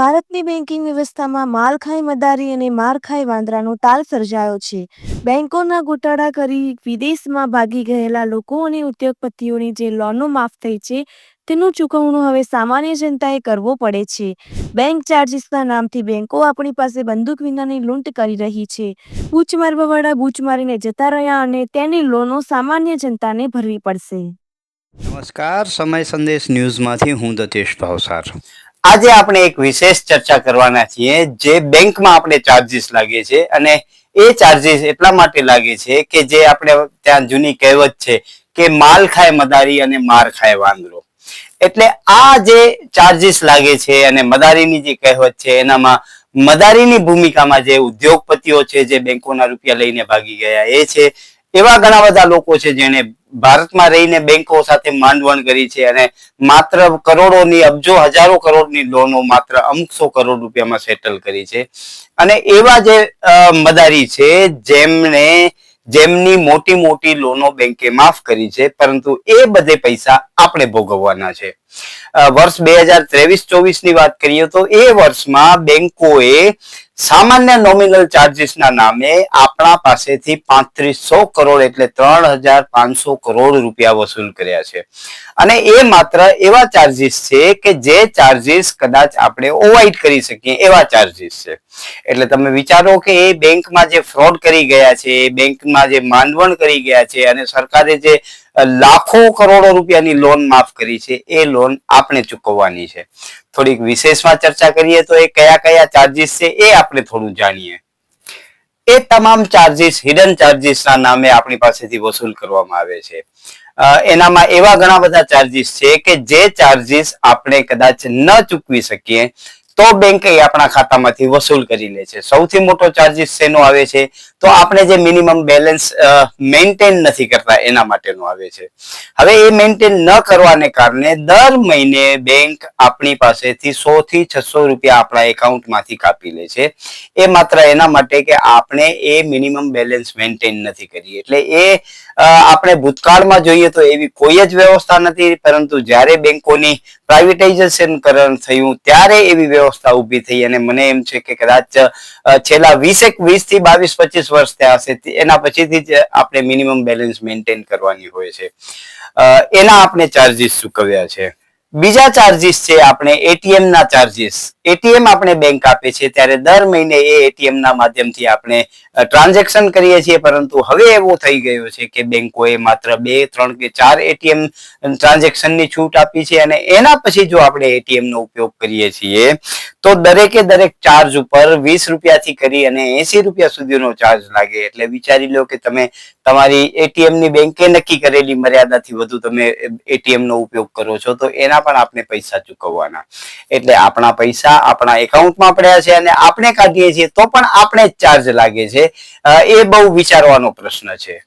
ભારતની બેન્કિંગ વ્યવસ્થામાં માલખાઈ મદારી અને મારખાઈ વાંદરાનો તાલ સર્જાયો છે. બેન્કોના ગોટાળા કરી વિદેશમાં ભાગી ગયેલા લોકો અને ઉદ્યોગપતિઓની જે લોનો માફ થઈ છે, તેનું ચૂકવણું હવે સામાન્ય જનતાએ કરવો પડે છે. બેંક ચાર્જિસના નામથી બેન્કો આપણી પાસે બંદૂક વિનાની લૂંટ કરી રહી છે. બૂચ મારવાવાળા બૂચ મારીને જતા રહ્યા અને તેની લોનો સામાન્ય જનતાને ભરવી પડશે. નમસ્કાર. સમય સંદેશ ન્યૂઝમાંથી હું દતેશ ભાવસાર. આજે આપણે એક વિશેષ ચર્ચા કરવાના છીએ જે બેંકમાં આપણે ચાર્જીસ લાગે છે અને એ ચાર્જીસ એટલા માટે લાગે છે કે જે આપણે ત્યાં જૂની કહેવત છે કે માલ ખાય મદારી અને માર ખાય વાંદરો. એટલે આ જે ચાર્જીસ લાગે છે અને મદારીની જે કહેવત છે એનામાં મદારીની ભૂમિકામાં જે ઉદ્યોગપતિઓ છે જે બેંકોના રૂપિયા લઈને ભાગી ગયા એ છે એવા ઘણા બધા લોકો છે જેને ભારતમાં રહીને બેંકો સાથે માંડવણ કરી છે અને માત્ર કરોડોની અબજો હજારો કરોડની લોનો માત્ર અમુકસો કરોડ રૂપિયામાં સેટલ કરી છે. અને એવા જે મદારી છે જેમને, જેમની મોટી મોટી લોનો બેંકે માફ કરી છે, પરંતુ એ બધે પૈસા આપણે ભોગવવાના છે. વર્ષ બે હજાર ત્રેવીસ ચોવીસની વાત કરીએ તો એ વર્ષમાં બેંકોએ સામાન્ય નોમિનલ ચાર્જીસના નામે આપણા પાસેથી પાંત્રીસો કરોડ એટલે ત્રણ હજાર પાંચસો કરોડ રૂપિયા વસૂલ કર્યા છે. અને એ માત્ર એવા ચાર્જીસ છે કે જે ચાર્જીસ કદાચ આપણે ઓવાઇડ કરી શકીએ એવા ચાર્જીસ છે. એટલે તમે વિચારો કે એ બેંકમાં જે ફ્રોડ કરી ગયા છે, એ બેંકમાં જે માંડવણ કરી ગયા છે અને સરકારે જે લાખો કરોડો રૂપિયાની લોન માફ કરી છે. એ લોન આપણે ચૂકવવાની છે. થોડીક વિશેષમાં ચર્ચા કરીએ તો એ કયા કયા ચાર્જિસ છે એ આપણે થોડું જાણીએ. એ તમામ ચાર્જીસ હિડન ચાર્જિસના નામે આપણી પાસેથી વસૂલ કરવામાં આવે છે. એનામાં એવા ઘણા બધા ચાર્જીસ છે કે જે ચાર્જીસ આપણે કદાચ ન ચૂકવી શકીએ તો બેંક એ આપણા ખાતામાંથી વસૂલ કરી લે છે. સૌથી મોટો ચાર્જીસ શેનો આવે છે? તો આપણે જે મિનિમમ બેલેન્સ મેન્ટેન નથી કરતા, એના માટેનો આવે છે. હવે એ મેન્ટેન ન કરવાને કારણે દર મહિને બેંક આપણી પાસેથી સો થી છસો રૂપિયા આપણા એકાઉન્ટમાંથી કાપી લે છે. એ માત્ર એના માટે કે આપણે એ મિનિમમ બેલેન્સ મેન્ટેન નથી કરી એટલે એ આપણે ભૂતકાળમાં જોઈએ તો એવી કોઈ જ વ્યવસ્થા નથી. પરંતુ જ્યારે બેંકોની પ્રાઇવેટાઇઝેશન કરણ થયું, ત્યારે એવી ઊભી થઈ અને મને એમ છે કે કદાચ છેલ્લા વીસેક વીસથી બાવીસ, પચીસ વર્ષ થયા હશે એના પછીથી જ આપણે મિનિમમ બેલેન્સ મેન્ટેન કરવાની હોય છે. એના આપણે ચાર્જીસ ચૂકવ્યા છે. બીજા ચાર્જીસ છે આપણે એટીએમ ના ચાર્જિસ એટીએમ આપણે બેંક આપે છે, ત્યારે દર મહિને એ એટીએમ ના માધ્યમથી આપણે ટ્રાન્ઝેક્શન કરીએ છીએ, પરંતુ હવે એવું થઈ ગયું છે કે બેંકોએ માત્ર બે, ત્રણ કે ચાર એટીએમ ટ્રાન્ઝેક્શનની છૂટ આપી છે અને એના પછી જો આપણે એટીએમ નો ઉપયોગ કરીએ છીએ, તો દરેકે દરેક ચાર્જ ઉપર વીસ રૂપિયાથી કરી અને એસી રૂપિયા સુધીનો ચાર્જ લાગે. એટલે વિચારી લો કે તમે તમારી એટીએમની બેંકે નક્કી કરેલી મર્યાદાથી વધુ તમે એટીએમ નો ઉપયોગ કરો છો, તો એના પણ આપણે પૈસા ચૂકવવાના. એટલે આપણા પૈસા આપણા એકાઉન્ટમાં પડ્યા છે અને આપણે કાઢીએ છીએ તો પણ આપણે જ ચાર્જ લાગે છે. એ બહુ વિચારવાનો પ્રશ્ન છે.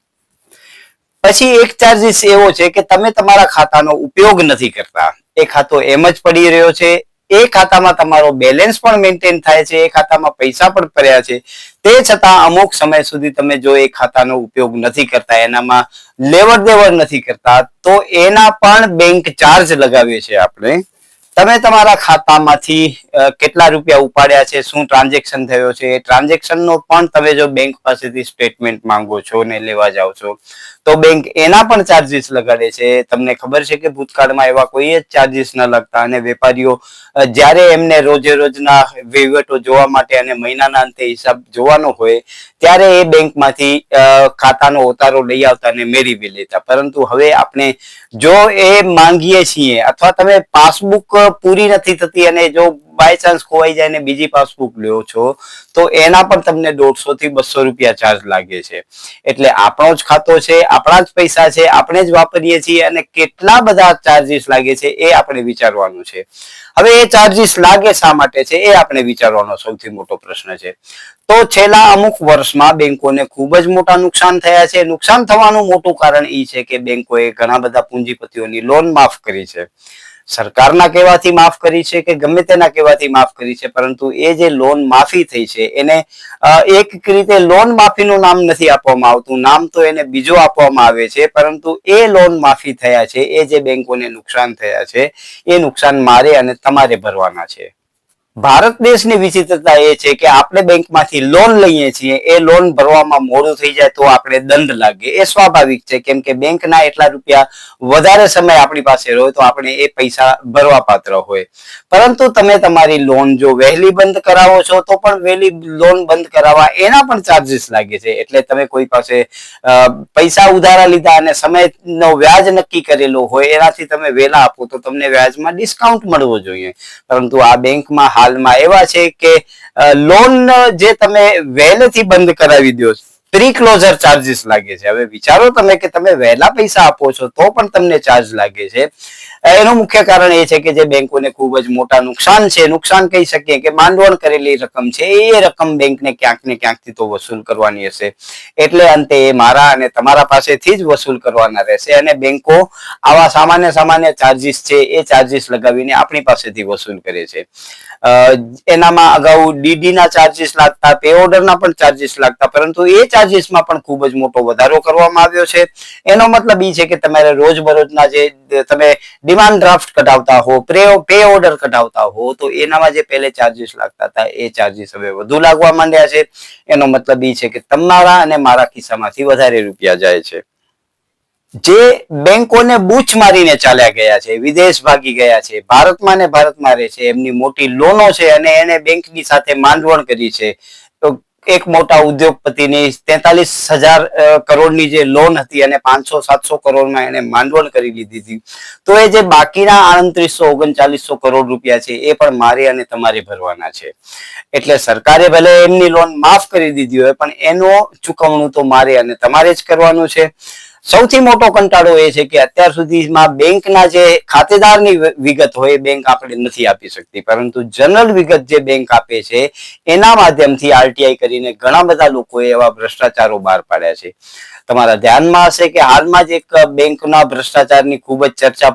પછી એક ચાર્જીસ એવો છે કે તમે તમારા ખાતાનો ઉપયોગ નથી કરતા. એ ખાતો એમ જ પડી રહ્યો છે. એ ખાતામાં તમારો બેલેન્સ પણ મેન્ટેન થાય છે, એ ખાતામાં પૈસા પણ પડ્યા છે. તે છતાં અમુક સમય સુધી તમે જો એ ખાતાનો ઉપયોગ નથી કરતા, એનામાં લેવડ દેવડ નથી કરતા, તો એના પણ બેંક ચાર્જ લગાવીએ છીએ આપણે. તમે તમારા ખાતામાંથી કેટલા રૂપિયા ઉપાડ્યા છે, શું ટ્રાન્ઝેક્શન થયો છે? એ ટ્રાન્ઝેક્શનનો પણ તમે જો બેંક પાસેથી સ્ટેટમેન્ટ માંગો છો ને લેવા જાઓ છો, તો બેંક એના પણ ચાર્જીસ લગાડે છે. તમને ખબર છે કે ભૂતકાળમાં એવા કોઈ જ ચાર્જીસ ન લગતા અને વેપારીઓ જ્યારે એમને રોજે રોજના વહીવટો જોવા માટે અને મહિનાના અંતે હિસાબ જોવાનો હોય, ત્યારે એ બેંકમાંથી ખાતાનો ઉતારો લઈ આવતા અને મેળવી લેતા. પરંતુ હવે આપણે જો એ માંગીએ છીએ, અથવા તમે પાસબુક પૂરી નથી થતી અને જો બાય ચાન્સ ખોવાઈ જાય ને બીજી પાસબુક લ્યો છો, તો એના પણ તમને દોઢસો થી બસો રૂપિયા ચાર્જ લાગે છે. એટલે આપણો જ ખાતો છે, આપણા જ પૈસા છે, આપણે જ વાપરીએ છીએ અને કેટલા બધા ચાર્જીસ લાગે છે એ આપણે વિચારવાનું છે. હવે એ ચાર્જીસ લાગે શા માટે છે એ આપણે વિચારવાનો સૌથી મોટો પ્રશ્ન છે. તો છેલ્લા અમુક વર્ષમાં બેંકોને ખૂબ જ મોટા નુકસાન થયા છે. નુકસાન થવાનું મોટું કારણ એ છે કે બેંકોએ ઘણા બધા પૂંજીપતિઓની લોન માફ કરી છે. સરકારના કહેવાથી માફ કરી છે કે ગમે તેના કહેવાથી માફ કરી છે, પરંતુ એ જે લોન માફી થઈ છે, એને એક રીતે લોન માફીનું નામ નથી આપવામાં આવતું. નામ તો એને બીજું આપવામાં આવે છે, પરંતુ એ લોન માફી થયા છે, એ જે બેંકોને નુકસાન થયા છે, એ નુકસાન મારે અને તમારે ભરવાના છે. ભારત દેશની વિચિત્રતા એ છે કે આપણે બેંકમાંથી લોન લઈએ છીએ, એ લોન ભરવામાં મોડું થઈ જાય તો આપણે દંડ લાગે એ સ્વાભાવિક છે, કેમ કે બેંકના એટલા રૂપિયા વધારે સમય આપણી પાસે હોય તો આપણે એ પૈસા ભરવા હોય. પરંતુ તમે તમારી લોન જો વહેલી બંધ કરાવો છો, તો પણ વહેલી લોન બંધ કરાવવા એના પણ ચાર્જીસ લાગે છે. એટલે તમે કોઈ પાસે પૈસા ઉધારા લીધા અને સમયનો વ્યાજ નક્કી કરેલો હોય, એનાથી તમે વહેલા આપો તો તમને વ્યાજમાં ડિસ્કાઉન્ટ મળવો જોઈએ. પરંતુ આ બેંકમાં હાલમાં એવા છે કે લોન જે તમે વહેલેથી બંધ કરાવી દો પ્રી ક્લોઝર ચાર્જીસ લાગે છે. હવે વિચારો તમે કે તમે વહેલા પૈસા આપો છો, તો પણ તમને ચાર્જ લાગે છે. એનું મુખ્ય કારણ એ છે કે જે બેંકોને ખૂબ જ મોટા નુકસાન છે, નુકસાન કહી શકીએ કે માંડવણ કરેલી રકમ છે, એ રકમ બેંકને ક્યાંક ને ક્યાંકથી તો વસૂલ કરવાની હશે. એટલે અંતે એ મારા અને તમારા પાસેથી જ વસૂલ કરવાના રહેશે અને બેંકો આવા સામાન્ય સામાન્ય ચાર્જિસ છે, એ ચાર્જિસ લગાવીને આપણી પાસેથી વસૂલ કરે છે. એનામાં અગાઉ ડીડી ના ચાર્જિસ લાગતા પે ઓર્ડરના પણ ચાર્જિસ લાગતા, પરંતુ એ ચાર્જિસમાં પણ ખૂબ જ મોટો વધારો કરવામાં આવ્યો છે. એનો મતલબ એ છે કે તમારે રોજબરોજના જે તમે ડિમાન્ડ ડ્રાફ્ટ કઢાવતા હો પે ઓર્ડર કઢાવતા હો, તો એનામાં જે પહેલે ચાર્જીસ લાગતા હતા, એ ચાર્જીસ હવે વધુ લાગવા માંડ્યા છે. એનો મતલબ એ છે કે તમારા અને મારા ખિસ્સામાંથી વધારે રૂપિયા જાય છે. જે બેંકોને બૂચ મારીને ચાલ્યા ગયા છે, વિદેશ ભાગી ગયા છે, ભારતમાં ને ભારતમાં રહે છે, એમની મોટી લોનો છે અને એને બેંકની સાથે માંડવણ કરી છે. એક મોટા ઉદ્યોગપતિની તેતાલીસ હજાર કરોડની જે લોન હતી અને પાંચસો સાતસો કરોડમાં એને માંડવણ કરી લીધી હતી. તો એ જે બાકીના આડત્રીસો ઓગણચાલીસો કરોડ રૂપિયા છે, એ પણ મારે અને તમારે ભરવાના છે. એટલે સરકારે ભલે એમની લોન માફ કરી દીધી હોય, પણ એનો ચુકવણું તો મારે અને તમારે જ કરવાનું છે. સૌથી મોટો કંટાળો એ છે કે અત્યાર સુધીમાં બેંકના જે ખાતેદારની વિગત હોય બેંક આપણે નથી આપી શકતી. પરંતુ જનરલ વિગત જે બેંક આપે છે, એના માધ્યમથી આરટીઆઈ કરીને ઘણા બધા લોકોએ એવા ભ્રષ્ટાચારો બહાર પાડ્યા છે. તમારા ધ્યાનમાં હશે કે હાલમાં જ એક બેંકના ભ્રષ્ટાચારની ખૂબ જ ચર્ચા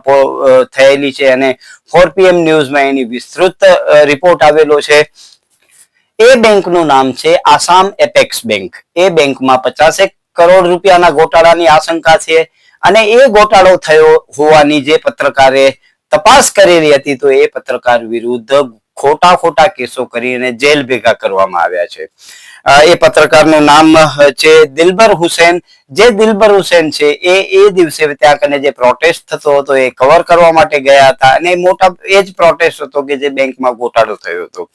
થયેલી છે અને ફોર પીએમ ન્યૂઝમાં એની વિસ્તૃત રિપોર્ટ આવેલો છે. એ બેંકનું નામ છે આસામ એપેક્સ બેંક. એ બેંકમાં પચાસેક કરોડ રૂપિયાના ગોટાળાની આશંકા છે અને એ ગોટાળો થયો હોવાની જે પત્રકારે તપાસ કરેલી હતી, તો એ પત્રકાર વિરુદ્ધ ખોટા ખોટા કેસો કરીને જેલ ભેગા કરવામાં આવ્યા છે. એ પત્રકારનું નામ છે દિલબર હુસેન. જે દિલબર હુસેન છે, એ એ દિવસે ત્યાં કને જે પ્રોટેસ્ટ થતો હતો, એ કવર કરવા માટે ગયા હતા અને મોટા, એ જ પ્રોટેસ્ટ હતો કે જે બેંકમાં ગોટાળો થયો હતો.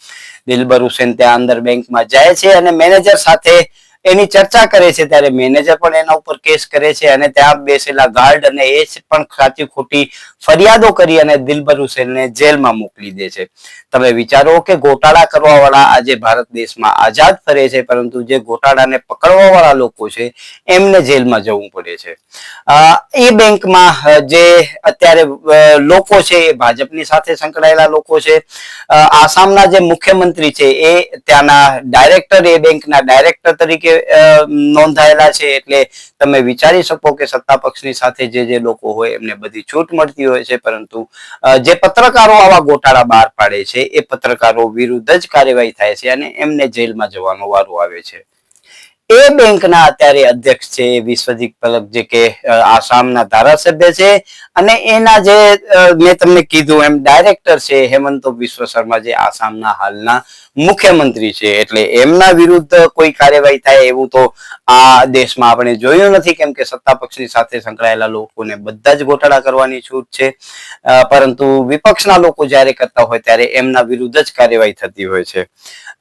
દિલબર હુસેન ત્યાં અંદર બેંકમાં જાય છે અને મેનેજર સાથે એની ચર્ચા કરે છે ત્યારે મેનેજર પણ એના ઉપર કેસ કરે છે અને ત્યાં બેસેલા ગાર્ડ અને એ પણ સાચી ખોટી ફરિયાદો કરી અને દિલબર હુસેનને જેલમાં મોકલી દે છે. તમે વિચારો કે ગોટાળા કરવા વાળા આજે ભારત દેશમાં આઝાદ ફરે છે, પરંતુ જે ગોટાળાને પકડવા વાળા લોકો છે, એમને જેલમાં જવું પડે છે. એ બેંકમાં જે અત્યારે લોકો છે, એ ભાજપની સાથે સંકળાયેલા લોકો છે. આસામના જે મુખ્યમંત્રી છે, એ ત્યાંના ડાયરેક્ટર, એ બેંકના ડાયરેક્ટર તરીકે નોંધાયેલા છે એટલે તમે વિચારી શકો કે સત્તા પક્ષની સાથે જે જે લોકો હોય એમને બધી છૂટ મળતી હોય છે, પરંતુ જે પત્રકારો આવા ગોટાળા બહાર પાડે છે, એ પત્રકારો વિરુદ્ધ જ કાર્યવાહી થાય છે અને એમને જેલમાં જવાનો વારો આવે છે. એ બેંકના અત્યારે અધ્યક્ષ છે, વિશ્વજીત પલક જે કે આસામના ધારાસભ્ય છે અને એના જે મેં તમને કીધું એમ ડાયરેક્ટર છે હેમંતો વિશ્વ શર્મા જે આસામના હાલના મુખ્યમંત્રી છે, એટલે એમના વિરુદ્ધ કોઈ કાર્યવાહી થાય એવું તો આ દેશમાં આપણે જોયું નથી, કેમ કે સત્તા પક્ષની સાથે સંકળાયેલા લોકોને બધા જ ગોટાળા કરવાની છૂટ છે. પરંતુ વિપક્ષના લોકો જ્યારે કરતા હોય ત્યારે એમના વિરુદ્ધ જ કાર્યવાહી થતી હોય છે.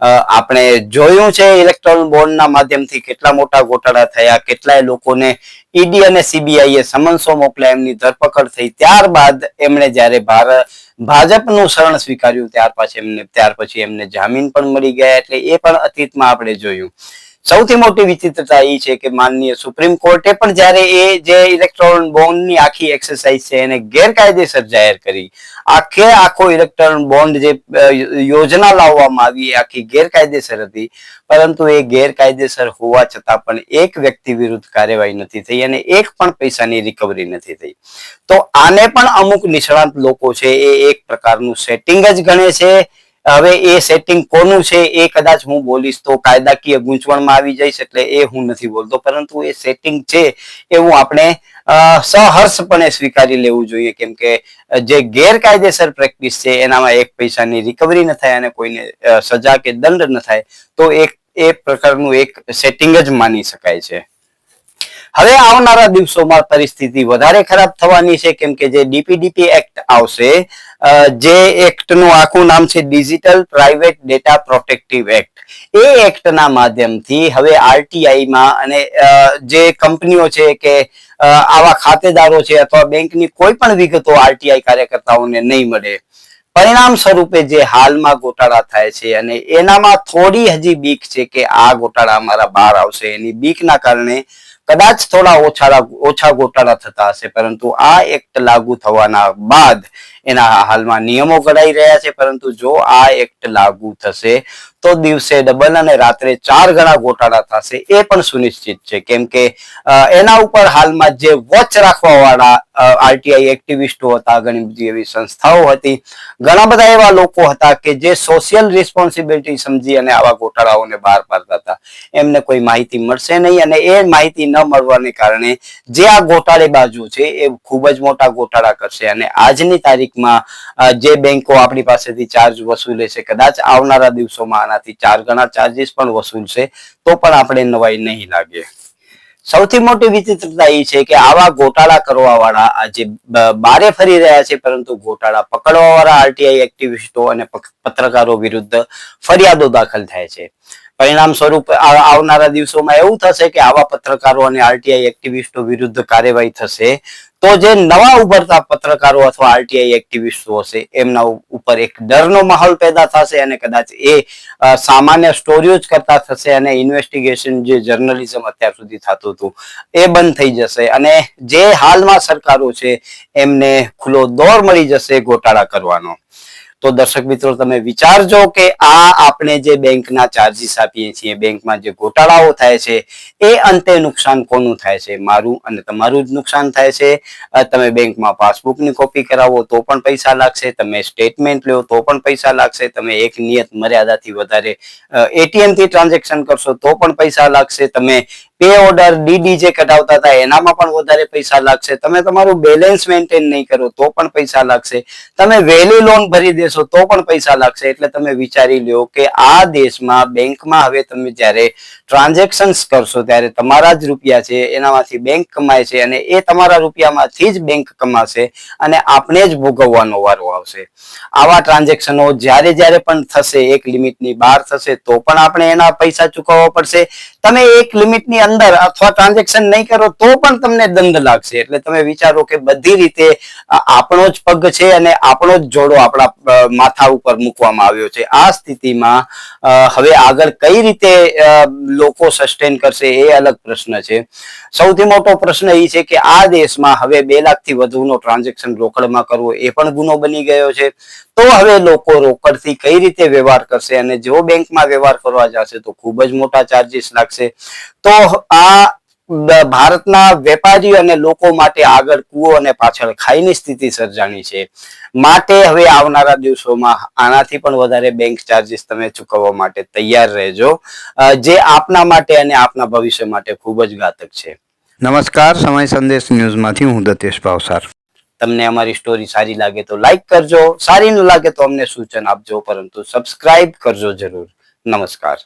આપણે જોયું છે ઇલેક્ટ્રોનિક બોન્ડના માધ્યમથી કેટલા મોટા ગોટાળા થયા, કેટલાય લોકોને ઈડી અને સીબીઆઈ એ સમન્સો મોકલ્યા, એમની ધરપકડ થઈ. ત્યારબાદ એમણે જ્યારે ભારત ભાજપનું શરણ સ્વીકાર્યું ત્યાર પછી એમને, ત્યાર પછી એમને જામીન પણ મળી ગયા એટલે એ પણ અતીતમાં આપણે જોયું. સૌથી મોટી વિચિત્રતા એ છે કે માનનીય સુપ્રીમ કોર્ટે પણ જ્યારે એ જે ઇલેક્ટ્રોન બોન્ડની આખી એક્સરસાઇઝ છે એને ગેરકાયદેસર જાહેર કરી, આખે આખો ઇલેક્ટ્રોન બોન્ડ જે યોજના લાવવામાં આવી એ આખી ગેરકાયદેસર હતી. પરંતુ એ ગેરકાયદેસર હોવા છતાં પણ એક વ્યક્તિ વિરુદ્ધ કાર્યવાહી નથી થઈ અને એક પણ પૈસાની રિકવરી નથી થઈ. તો આને પણ અમુક નિષ્ણાંત લોકો છે એ એક પ્રકારનું સેટિંગ જ ગણે છે. હવે એ સેટિંગ કોનું છે એ કદાચ હું બોલીશ તો કાયદાકીય ગૂંચવણમાં આવી જઈશ એટલે એ હું નથી બોલતો. પરંતુ એ સેટિંગ છે એવું આપણે સહર્ષપણે સ્વીકારી લેવું જોઈએ. કેમ કે જે ગેરકાયદેસર પ્રેક્ટિસ છે એનામાં એક પૈસાની રિકવરી ન થાય અને કોઈને સજા કે દંડ ન થાય, તો એક, એ પ્રકારનું એક સેટિંગ જ માની શકાય છે. હવે આવનારા દિવસોમાં પરિસ્થિતિ વધારે ખરાબ થવાની છે. કેમ કે જે ડીપીડીપી એક્ટ આવશે જે એક્ટનું આખું નામ છે digital private data protective act. એ એક્ટના માધ્યમથી હવે આરટીઆઈમાં અને જે કંપનીઓ છે કે આવા ખાતેદારો છે અથવા બેંકની કોઈ પણ વિગતો આરટીઆઈ કાર્યકર્તાઓને નહીં મળે. પરિણામ સ્વરૂપે જે હાલમાં ગોટાળા થાય છે અને એનામાં થોડી હજી બીક છે કે આ ગોટાળા અમારા બહાર આવશે. એની બીકના કારણે કદાચ થોડા ઓછા ઓછા ગોટાળા થતા હશે. પરંતુ આ એક્ટ લાગુ થવાના બાદ એના હાલમાં નિયમો ઘડાઈ રહ્યા છે, પરંતુ જો આ એક્ટ લાગુ થશે, તો દિવસે ડબલ અને રાત્રે ચાર ગણા ગોટાળા થશે, એ પણ સુનિશ્ચિત છે. કેમ કે એના ઉપર હાલમાં જે વોચ રાખવા વાળા આરટીઆઈ એક્ટિવિસ્ટો હતા, ઘણી બધી એવી સંસ્થાઓ હતી, ઘણા બધા એવા લોકો હતા કે જે સોશિયલ રિસ્પોન્સિબિલિટી સમજી અને આવા ગોટાળાઓને બહાર પાડતા હતા. એમને કોઈ માહિતી મળશે નહીં અને એ માહિતી ન મળવાને કારણે જે આ ગોટાળેબાજો છે, એ ખૂબ જ મોટા ગોટાળા કરશે. અને આજની તારીખમાં અ, જે બેંકો આપણી પાસેથી ચાર્જ વસૂલે છે કદાચ આવનારા દિવસોમાં આનાથી ચાર ગણા ચાર્જીસ પણ વસૂલશે તો પણ આપણે નવાઈ નહીં લાગે. સૌથી મોટી વિચિત્રતા એ છે કે આવા ગોટાળા કરવા વાળા આજે બારે ફરી રહ્યા છે પરંતુ ગોટાળા પકડવા વાળા આરટીઆઈ એક્ટિવિસ્ટો અને પત્રકારો વિરુદ્ધ ફરિયાદો દાખલ થાય છે. પરિણામ સ્વરૂપ આવનારા દિવસોમાં એવું થશે કે આવા પત્રકારો અને આરટીઆઈ એક્ટિવિસ્ટો વિરુદ્ધ કાર્યવાહી થશે. તો જે નવા ઉભરતા પત્રકારો અથવા આરટીઆઈ એક્ટિવિસ્ટો હશે, એમના ઉપર એક ડરનો માહોલ પેદા થશે અને કદાચ એ સામાન્ય સ્ટોરીઓ જ કરતા થશે અને ઇન્વેસ્ટિગેશન જે જર્નલિઝમ અત્યાર સુધી થતું હતું, એ બંધ થઈ જશે અને જે હાલમાં સરકારો છે, એમને ખુલ્લો દોર મળી જશે ગોટાળા કરવાનો. તો દર્શક મિત્રો, તમે વિચારજો કે આ આપણે જે બેંકના ચાર્જીસ આપીએ છીએ, બેંકમાં જે ગોટાળાઓ થાય છે, એ અંતે નુકસાન કોનું થાય છે? મારું અને તમારું જ નુકસાન થાય છે. તમે બેંકમાં પાસબુકની કોપી કરાવો તો પણ પૈસા લાગશે. તમે સ્ટેટમેન્ટ લો તો પણ પૈસા લાગશે. તમે એક નિયત મર્યાદાથી વધારે એટીએમથી ટ્રાન્ઝેક્શન કરશો તો પણ પૈસા લાગશે. તમે પે ઓર્ડર ડીડી જે કઢાવતા હતા, એનામાં પણ વધારે પૈસા લાગશે. તમે તમારું બેલેન્સ મેન્ટેન નહીં કરો તો પણ પૈસા લાગશે. તમે વહેલી લોન ભરી દેશો તો પણ પૈસા લાગશે. એટલે તમે વિચારી લ્યો કે આ દેશમાં બેંકમાં હવે તમે જ્યારે ટ્રાન્ઝેક્શન્સ કરશો ત્યારે તમારા જ રૂપિયા છે, એનામાંથી બેંક કમાય છે અને એ તમારા રૂપિયામાંથી જ બેંક કમાશે અને આપણે જ ભોગવવાનો વારો આવશે. આવા ટ્રાન્ઝેક્શનો જ્યારે જ્યારે પણ થશે, એક લિમિટની બહાર થશે, તો પણ આપણે એના પૈસા ચૂકવવા પડશે. તમે એક લિમિટની અંદર અથવા ટ્રાન્ઝેક્શન નહીં કરો, તો પણ તમને દંડ લાગશે. એટલે તમે વિચારો કે બધી રીતે આપણો જ પગ છે અને આપણો જ જોડો આપણા માથા ઉપર મૂકવામાં આવ્યો છે. આ સ્થિતિમાં હવે આગળ કઈ રીતે લોકો સસ્ટેન કરશે એ અલગ પ્રશ્ન છે. સૌથી મોટો પ્રશ્ન એ છે કે આ દેશમાં હવે બે લાખથી વધુનો ટ્રાન્ઝેક્શન રોકડમાં કરવો એ પણ ગુનો બની ગયો છે. તો હવે લોકો રોકડથી કઈ રીતે વ્યવહાર કરશે અને જો બેંકમાં વ્યવહાર કરવા જશે તો ખૂબ જ મોટા ચાર્જીસ લાગશે. તો આ ભારતના વેપારી અને લોકો માટે આગળ કૂવો અને પાછળ ખાઈની સ્થિતિ સર્જાણી છે. માટે હવે આવનારા દિવસોમાં આનાથી પણ વધારે બેંક ચાર્જીસ તમે ચૂકવવા માટે તૈયાર રહેજો. જે આપના માટે અને આપના ભવિષ્ય માટે ખૂબ જ ઘાતક છે. નમસ્કાર સમય સંદેશ ન્યૂઝમાંથી હું દતેશ ભાવસાર. તમને અમારી સ્ટોરી સારી લાગે તો લાઈક કરજો સારી ન લાગે તો અમને સૂચન આપજો પરંતુ સબસ્ક્રાઇબ કરજો જરૂર. નમસ્કાર.